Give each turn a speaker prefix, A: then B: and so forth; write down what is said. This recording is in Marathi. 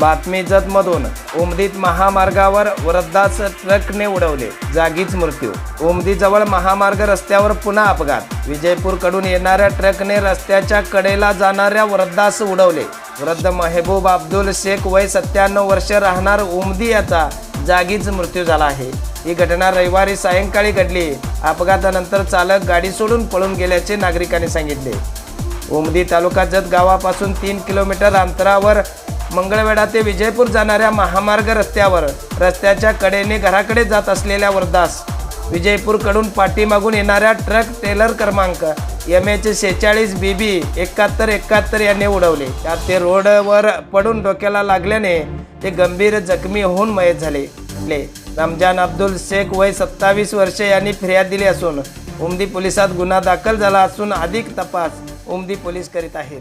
A: बातमी जतमधून उमदीत महामार्गावर वृद्धास ट्रकने उडवले. जागीच मृत्यू. उमदीजवळ महामार्ग रस्त्यावर पुन्हा अपघात. विजयपूरकडून येणाऱ्या ट्रकने रस्त्याच्या कडेला जाणाऱ्या वृद्धास उडवले. वृद्ध महेबूब अब्दुल शेख वय सत्त्याण्णव वर्ष राहणार उमदी याचा जागीच मृत्यू झाला आहे. ही घटना रविवारी सायंकाळी घडली. अपघातानंतर चालक गाडी सोडून पळून गेल्याचे नागरिकांनी सांगितले. उमदी तालुका जत गावापासून तीन किलोमीटर अंतरावर मंगळवेढा ते विजयपूर जाणाऱ्या महामार्ग रस्त्यावर रस्त्याच्या कडेने घराकडे जात असलेल्या वर्धास विजयपूरकडून पाठीमागून येणाऱ्या ट्रक टेलर क्रमांक एम एच शेहेचाळीस बी बी एकाहत्तर एकाहत्तर यांनी उडवले. त्यात ते रोडवर पडून डोक्याला लागल्याने ते गंभीर जखमी होऊन मयत झाले. रमजान अब्दुल शेख वय सत्तावीस वर्षे यांनी फिर्याद दिली असून उमदी पोलिसात गुन्हा दाखल झाला असून अधिक तपास उमदी पोलीस करीत आहेत.